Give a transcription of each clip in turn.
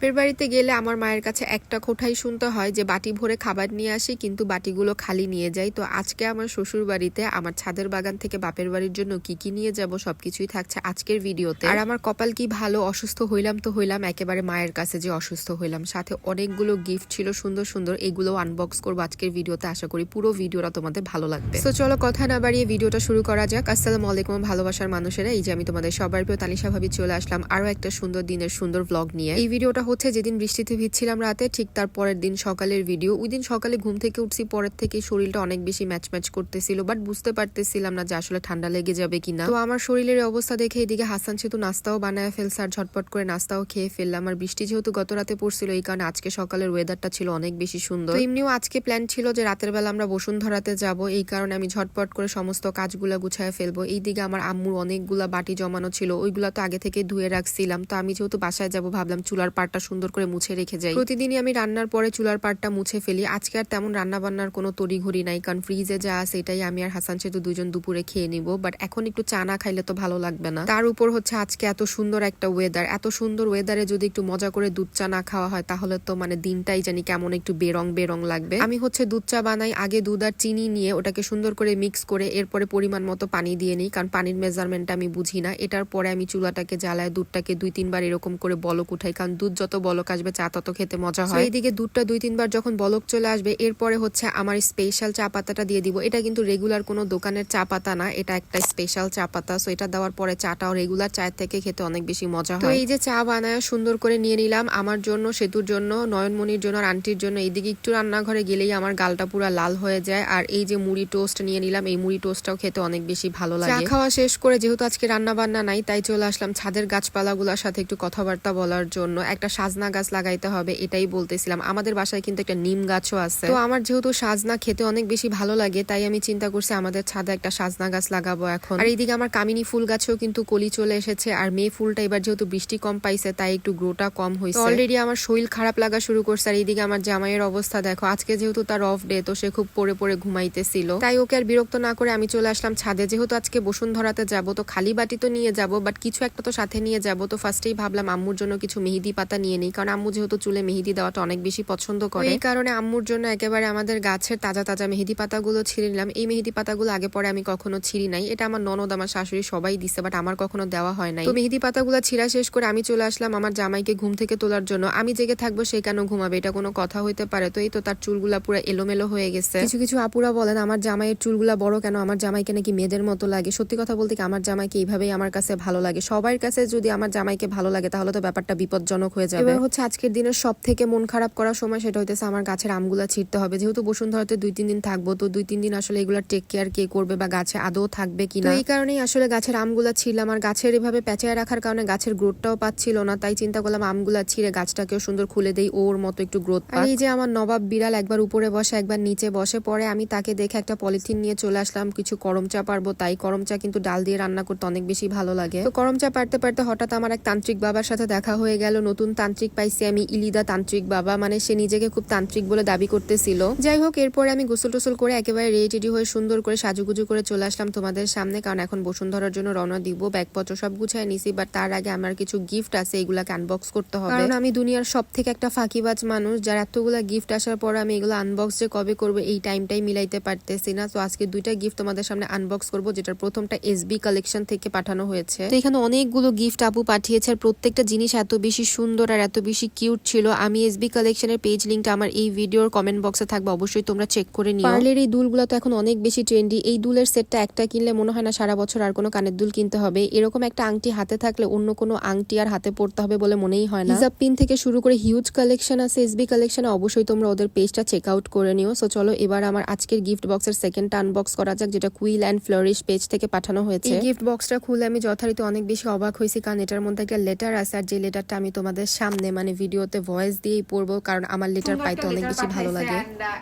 বাপের বাড়িতে গেলে আমার মায়ের কাছে একটা কোঠাই শুনতে হয় যে বাটি ভরে খাবার নিয়ে আসি, কিন্তু বাটিগুলো খালি নিয়ে যাই তো আজকে আমার শ্বশুর বাড়িতে আমার ছাদের বাগান থেকে বাপের বাড়ির জন্য কি কি নিয়ে যাব সবকিছুই থাকছে আজকের ভিডিওতে। আর আমার কপাল কি ভালো, অসুস্থ হইলাম তো হইলাম, একেবারে মায়ের কাছে যে অসুস্থ হইলাম। সাথে অনেকগুলো গিফট ছিল, সুন্দর সুন্দর এগুলো আনবক্স করব আজকের ভিডিওতে। আশা করি পুরো ভিডিওটা তোমাদের ভালো লাগবে। তো চলো কথা না বাড়িয়ে ভিডিওটা শুরু করা যাক। আসসালামু আলাইকুম ভালোবাসার মানুষেরা, এই যে আমি তোমাদের সবার প্রিয় তালিশা ভাবি চলে আসলাম আরও একটা সুন্দর দিনের সুন্দর ব্লগ নিয়ে। এই ভিডিওটা হচ্ছে, যেদিন বৃষ্টিতে ভিজছিলাম রাতে, ঠিক তার পরের দিন সকালের ভিডিও ওই দিন সকালে ঘুম থেকে উঠছি, পরের থেকে শরীরটা অনেক বেশি ম্যাচ ম্যাচ করতেছিল বাট বুঝতে পারতেছিলাম না যে আসলে ঠান্ডা লেগে যাবে কিনা। তো আমার শরীরের অবস্থা দেখে এদিকে হাসান সেতু নাস্তাও বানায় ফেলছে, আর ঝটপট করে নাস্তাও খেয়ে ফেললাম। আর বৃষ্টি যেহেতু গত রাতে পড়ছিল, এই কারণে আজকে সকালের ওয়েদারটা ছিল অনেক বেশি সুন্দর। এমনিও আজকে প্ল্যান ছিল যে রাতের বেলা আমরা বসুন্ধরাতে যাব, এই কারণে আমি ঝটপট করে সমস্ত কাজগুলা গুছায় ফেলব। এই দিকে আমার আম্মুর অনেকগুলা বাটি জমানো ছিল, ওইগুলা তো আগে থেকে ধুয়ে রাখছিলাম। তো আমি যেহেতু বাসায় যাব, ভাবলাম চুলার পাড়টা সুন্দর করে মুছে রেখে যাই। প্রতিদিনই আমি রান্নার পরে চুলার পাড়টা মুছে ফেলি। আজকে আর তেমন রান্না বান্নার কোনো তড়িঘড়ি নাই, কারণ ফ্রিজে যা আছে এটাই আমি আর হাসান সেতু দুজন দুপুরে খেয়ে নিব। বাট এখন একটু চা না খাইলে তো ভালো লাগবে না। তার উপর হচ্ছে আজকে এত সুন্দর একটা ওয়েদার এত সুন্দর ওয়েদারে যদি একটু মজা করে দুধ চা না খাওয়া হয়, তাহলে তো মানে দিনটাই জানি কেমন একটু বেরং বেরং লাগবে। আমি হচ্ছে দুধ চা বানাই, আগে দুধ আর চিনি নিয়ে ওটাকে সুন্দর করে মিক্স করে এরপরে পরিমাণ মতো পানি দিয়ে নিই, কারণ পানির মেজারমেন্টটা আমি বুঝি না। এটার পরে আমি চুলাটাকে জ্বালায় দুধটাকে দুই তিনবার এরকম করে বলক উঠাই, কারণ দুধ যত বলক আসবে চা তত খেতে মজা হয়। এইদিকে দুধটা দুই তিনবার যখন বলক চলে আসবে এরপরে হচ্ছে আমার স্পেশাল চা পাতাটা দিয়ে দিব। এটা কিন্তু রেগুলার কোনো দোকানের চা পাতা না এটা একটা স্পেশাল চা পাতা। সো এটা দেওয়ার পরে চাটাও রেগুলার চায়ের থেকে খেতে অনেক বেশি মজা হয়। তো এই যে চা বানায় সুন্দর করে নিয়ে নিলাম আমার জন্য সেতুর জন্য নয়নমণির জন্য আর আন্টির জন্য এইদিকে একটু রান্নাঘরে গেলেই আমার গালটা পুরো লাল হয়ে যায়। আর এই যে মুড়ি টোস্ট নিয়ে নিলাম এই মুড়ি টোস্টটাও খেতে অনেক বেশি ভালো লাগে। চা খাওয়া শেষ করে যেহেতু আজকে রান্না বান্না নাই তাই চলে আসলাম ছাদের গাছপালাগুলোর সাথে একটু কথাবার্তা বলার জন্য। একটা সাজনা গাছ লাগাইতে হবে, এটাই বলতেছিলাম। আমাদের বাসায় কিন্তু একটা নিম গাছও আছে। তো আমার যেহেতু সাজনা খেতে অনেক বেশি ভালো লাগে, তাই আমি চিন্তা করছি আমাদের ছাদে একটা সাজনা গাছ লাগাবো এখন। আর এইদিকে আমার কামিনী ফুল গাছেও কিন্তু কলি চলে এসেছে, আর মেয়ে ফুলটা এবার যেহেতু বৃষ্টি কম পাইছে, তাই একটু গ্রোটা কম হয়েছে অলরেডি আমার শরীর খারাপ লাগা শুরু করছে, আর এইদিকে আমার জামাইয়ের অবস্থা দেখো, আজকে যেহেতু তার অফ ডে তো সে খুব পড়ে পড়ে ঘুমাইতেছিল। তাই ওকে আর বিরক্ত না করে আমি চলে আসলাম ছাদে। যেহেতু আজকে বসুন্ধরাতে যাব, তো খালি বাটি তো নিয়ে যাব বাট কিছু একটা তো সাথে নিয়ে যাব। তো ফার্স্টেই ভাবলাম আম্মুর জন্য কিছু মেহেদি পাতা নিয়ে নিই। কারণ আম্মু যেহেতু চুলে মেহেদি দেওয়াটা অনেক বেশি পছন্দ করে। এই কারণে আম্মুর জন্য একেবারে আমাদের গাছের তাজা তাজা মেহেদি পাতাগুলো ছিঁড়ে নিলাম। এই মেহেদি পাতাগুলো আগে পরে আমি কখনো ছিঁড়ি নাই। এটা আমার ননদ আমার শাশুড়ি সবাই দিছে বাট আমার কখনো দেওয়া হয় নাই। তো মেহেদি পাতাগুলো ছিঁড়া শেষ করে আমি চলে আসলাম আমার জামাইকে ঘুম থেকে তোলার জন্য। আমি জেগে থাকব সে কেন ঘুমাবে? এটা কোনো কথা হইতে পারে। তো এই তো তার চুলগুলা পুরো এলোমেলো হয়ে গেছে। কিছু কিছু আপুরা বলেন আমার জামাইয়ের চুলগুলা বড় কেন? আমার জামাইকে নাকি মেয়েদের মতো লাগে? সত্যি কথা বলতে কি আমার জামাইকে এইভাবেই আমার কাছে ভালো লাগে। সবার কাছে যদি আমার জামাইকে ভালো লাগে তাহলে তো ব্যাপারটা বিপজ্জনক হয়ে যাবে। এবার হচ্ছে আজকের দিনের সব থেকে মন খারাপ করার সময় সেটা হইতেছে আমার গাছের আমগুলা ছিঁড়তে হবে। যেহেতু বসুন্ধরাতে দুই তিন দিন থাকব তো দুই তিন দিন আসলে এগুলা টেক কেয়ার কে করবে বা গাছে আদৌ থাকবে কিনা? এই কারণেই আসলে গাছের আমগুলা ছিলাম আর গাছের এভাবে পেঁচায় রাখার কারণে গাছের গ্রোথটাও পাচ্ছিল না তাই চিন্তা করলাম আমগুলা ছিঁড়ে গাছটাকেও সুন্দর খুলে দেই ওর মতো একটু গ্রোথ আর এই যে আমার নবাব বিড়াল একবার উপরে বসে একবার নিচে বসে পরে আমি তাকে দেখে একটা পলিথিন নিয়ে চলে আসলাম কিছু করম চা পারব তাই। করম চা কিন্তু ডাল দিয়ে রান্না করতে অনেক বেশি ভালো লাগে। তো করম চা পারতে পারতে হঠাৎ আমার এক তান্ত্রিক বাবার সাথে দেখা হয়ে গেল নতুন তান্ত্রিক পাইছি আমি, ইলিদা তান্ত্রিক বাবা মানে সে নিজেকে খুব তান্ত্রিক বলে দাবি করতেছিল। যাই হোক, এরপরে আমি গোসল টোসল করে একেবারে রেডি টেডি হয়ে সুন্দর করে সাজুগুজু করে চলে আসলাম তোমাদের সামনে, কারণ এখন বসুন্ধরার জন্য রওনা দিব। ব্যাগপত্র সব গুছায় নিছি বাট তার আগে আমার কিছু গিফট আছে, এগুলাকে আনবক্স করতে হবে। কারণ আমি দুনিয়ার সব থেকে একটা ফাঁকিবাজ মানুষ, যার এতগুলা গিফট আসার পর আমি এগুলো আনবক্স যে কবে করব, এই টাইমটাই মিলাইতে পারতেছি না। তো আজকে দুইটা গিফট তোমাদের সামনে আনবক্স করব, যেটার প্রথমটা এসবি কালেকশন থেকে পাঠানো হয়েছে। তো এখানে অনেকগুলো গিফট আপু পাঠিয়েছে, আর প্রত্যেকটা জিনিস এত বেশি সুন্দর আর এত বেশি কিউট ছিল আমি এসবি কালেকশনের পেজ লিঙ্কটা আমার এই ভিডিওর কমেন্ট বক্সে থাকবে অবশ্যই তোমরা চেক করে নিও। পার্লের এই দুলগুলো তো এখন অনেক বেশি ট্রেন্ডি এই দুলের সেটটা একটা কিনলে মনে হয় না সারা বছর আর কোনো কানের দুল কিনতে হবে। এরকম একটা আংটি হাতে থাকলে অন্য কোনো আংটি আর হাতে পড়তে হবে বলে মনেই হয় না। হিজাব পিন থেকে শুরু করে হিউজ কালেকশন আছে এসবি কালেকশনে অবশ্যই তোমরা ওদের পেজটা চেক আউট করে নিও। সো চলো এবার আমার আজকের গিফট বক্সের সেকেন্ডটা আনবক্স করা যাক যেটা কুইল অ্যান্ড ফ্লোরিশ পেজ থেকে পাঠানো হয়েছে। এই গিফট বক্সটা খুলে আমি যথারীতি অনেক বেশি অবাক হয়েছি কারণ এটার মধ্যে একটা লেটার আছে আর যে লেটারটা আমি তোমাদের সামনে মানে ভিডিওতে ভয়েস দিয়েই পড়ব কারণ আমার লেটার পাইতে অনেক বেশি ভালো লাগে।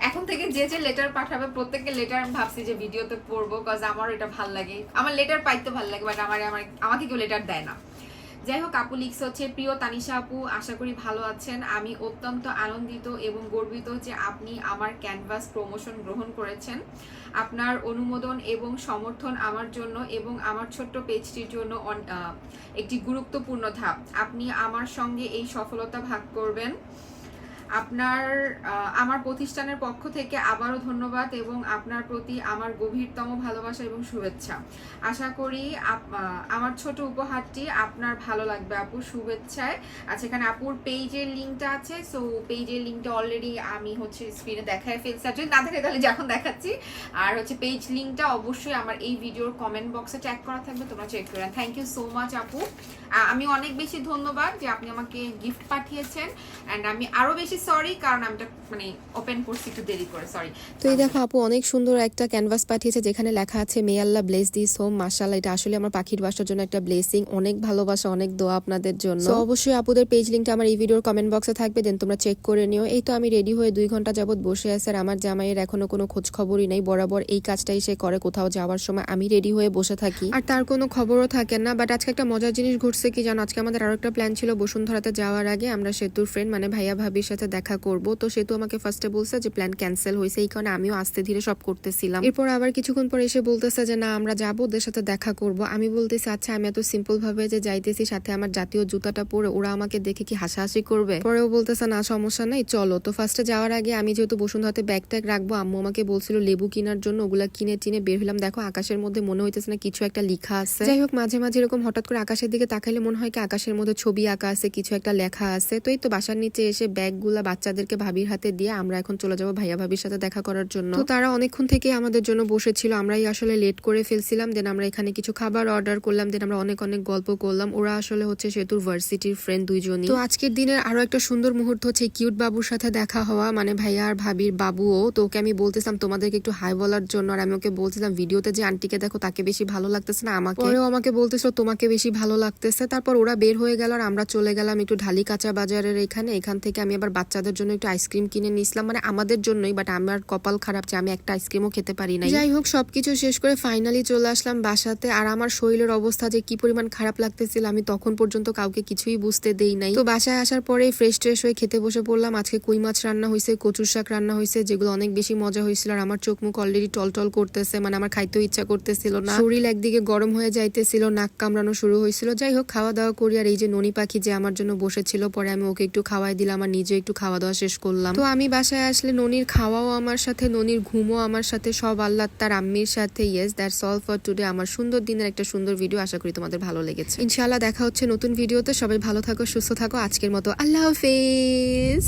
এখন থেকে যে যে লেটার পাঠাবে প্রত্যেককে লেটার আমি ভাবছি যে ভিডিওতে পড়ব কজ আমার এটা ভালো লাগে। আমার লেটার পাইতে ভালো লাগে বাট আমার আমাকে কেউ লেটার দেয় না। যাই হোক আপু লিখছে হচ্ছে, প্রিয় তানিশা আপু, আশা করি ভালো আছেন। আমি অত্যন্ত আনন্দিত এবং গর্বিত যে আপনি আমার ক্যানভাস প্রমোশন গ্রহণ করেছেন। আপনার অনুমোদন এবং সমর্থন আমার জন্য এবং আমার ছোট্ট পেজটির জন্য একটি গুরুত্বপূর্ণ ধাপ। আপনি আমার সঙ্গে এই সফলতা ভাগ করবেন। আপনার আমার প্রতিষ্ঠানের পক্ষ থেকে আবারও ধন্যবাদ এবং আপনার প্রতি আমার গভীরতম ভালোবাসা এবং শুভেচ্ছা। আশা করি আমার ছোট উপহারটি আপনার ভালো লাগবে আপু, শুভেচ্ছায়। আচ্ছা এখানে আপুর পেজের লিঙ্কটা আছে সো পেজের লিঙ্কটা অলরেডি আমি হচ্ছে স্ক্রিনে দেখায় ফেলছি। আর যদি না থাকে তাহলে যখন দেখাচ্ছি। আর হচ্ছে পেজ লিঙ্কটা অবশ্যই আমার এই ভিডিওর কমেন্ট বক্সে ট্যাগ করা থাকবে, তোমরা চেক করে থ্যাংক ইউ সো মাচ আপু। আমি অনেক বেশি ধন্যবাদ যে আপনি আমাকে গিফট পাঠিয়েছেন। অ্যান্ড আমি আরও বেশি সরি কারণ আমি মানে ওপেন করছি একটু দেরি করে সরি তো এই দেখো আপু অনেক সুন্দর একটা ক্যানভাস পাঠিয়েছে যেখানে লেখা আছে may Allah bless this home মাশাল্লাহ এটা আসলে আমার পাখির বাসার জন্য একটা ব্লেসিং অনেক ভালোবাসা অনেক দোয়া আপনাদের জন্য। তো অবশ্যই আপুদের পেজ লিঙ্কটা আমার এই ভিডিওর কমেন্ট বক্সে থাকবে দেন তোমরা চেক করে নিও। এই তো আমি রেডি হয়ে দুই ঘণ্টা যাবত বসে আছে আর আমার জামাইয়ের এখনও কোনো খোঁজ খবরই নেই। বরাবর এই কাজটাই সে করে কোথাও যাওয়ার সময়। আমি রেডি হয়ে বসে থাকি। আর তার কোনো খবরও থাকে না বাট আজকে একটা মজার জিনিস ঘটছে কি জানো? আজকে আমাদের আরও একটা প্ল্যান ছিল বসুন্ধরাতে যাওয়ার আগে আমরা সেতুর ফ্রেন্ড মানে ভাইয়া ভাবির সাথে দেখা করব। তো সেতু আমাকে ফার্স্টে বলছে যে প্ল্যান ক্যান্সেল হয়েছে। এই কারণে আমিও আস্তে ধীরে সব করতেছিলাম। এরপর আবার কিছুক্ষণ পরে এসে বলতেছে যে, না, আমরা যাব, ওদের সাথে দেখা করব। আমি বলতেছি আচ্ছা আমি এত সিম্পল ভাবে যে যাইতেছি, সাথে আমার জাতীয় জুতাটা পরে ওরা আমাকে দেখে কি হাসাহাসি করবে? পরেও বলতেছে, না, সমস্যা নাই, চলো। তো ফার্স্টে যাওয়ার আগে আমি যেহেতু বসুন্ধরাতে ব্যাগ ট্যাগ রাখব, আম্মু আমাকে বলছিল লেবু কেনার জন্য, ওগুলা কিনে চিনে বের হলাম দেখো, আকাশের মধ্যে মনে হইতেছে না কিছু একটা লেখা আছে। যাই হোক, মাঝে মাঝে এরকম হঠাৎ করে আকাশের দিকে তাকাইলে মনে হয় কি, আকাশের মধ্যে ছবি আঁকা আছে, কিছু একটা লেখা আছে। তো এই তো বাসার নিচে এসে ব্যাগগুলা বাচ্চাদেরকে ভাবির হাতে দিয়ে আমরা এখন চলে যাব ভাইয়া ভাবির সাথে দেখা করার জন্য। তো তারা অনেকক্ষণ থেকে আমাদের জন্য বসেছিল। আমরাই আসলে লেট করে ফেলছিলাম দেন আমরা এখানে কিছু খাবার অর্ডার করলাম দেন আমরা অনেক অনেক গল্প করলাম। ওরা আসলে হচ্ছে সেতুর ভার্সিটির ফ্রেন্ড দুইজনই। তো আজকের দিনের আরও একটা সুন্দর মুহূর্ত হচ্ছে কিউট বাবুর সাথে দেখা হওয়া। মানে ভাইয়া আর ভাবির বাবুও। তো ওকে আমি বলতেছিলাম, তোমাদেরকে একটু হাই বলার জন্য। আর আমি ওকে বলছিলাম, ভিডিওতে যে আন্টিকে দেখো, তাকে বেশি ভালো লাগতেছে না, আমাকে। পরেও আমাকে বলতেছিল, তোমাকে বেশি ভালো লাগতেছে। তারপর ওরা বের হয়ে গেল আর আমরা চলে গেলাম একটু ঢালি কাঁচা বাজারের এখানে। এখান থেকে আমি আবার বাচ্চাদের জন্য একটু আইসক্রিম কিনে নিয়েছিলাম মানে আমাদের জন্যই বাট আমার কপাল খারাপ যে আমি একটা আইসক্রিমও খেতে পারি না যাই হোক, সবকিছু শেষ করে ফাইনালি চলে আসলাম বাসাতে, আর আমার শরীরের অবস্থা যে কি পরিমাণ খারাপ লাগতেছিল, আমি তখন পর্যন্ত কাউকে কিছুই বুঝতে দেই নাই। তো বাসায় আসার পরে ফ্রেশ ট্রেশ হয়ে খেতে বসে পড়লাম। আজকে কুই মাছ রান্না হয়েছে, কচুর শাক রান্না হয়েছে, যেগুলো অনেক বেশি মজা হয়েছিল, আর আমার চোখ মুখ অলরেডি টলটল করতেছে মানে আমার খাইতেও ইচ্ছা করতেছিল না। শরীর একদিকে গরম হয়ে যাইতেছিল, নাক কামড়ানো শুরু হয়েছিল। যাই হোক, খাওয়া দাওয়া করি, আর এই যে ননি পাখি যে আমার জন্য বসেছিল, পরে আমি ওকে একটু খাওয়াই দিলাম, আর নিজে একটু খাওয়া দাওয়া শেষ করলাম। তো আমি বাসায় আসলে ননির খাওয়াও আমার সাথে, ননির ঘুমও আমার সাথে, সব আল্লাহ তার আম্মির সাথে। Yes that's all for today আমার সুন্দর দিনের একটা সুন্দর ভিডিও আশা করি তোমাদের ভালো লেগেছে। ইনশাআল্লাহ দেখা হচ্ছে নতুন ভিডিওতে সবাই ভালো থাকো, সুস্থ থাকো। আজকের মতো আল্লাহ হাফেজ।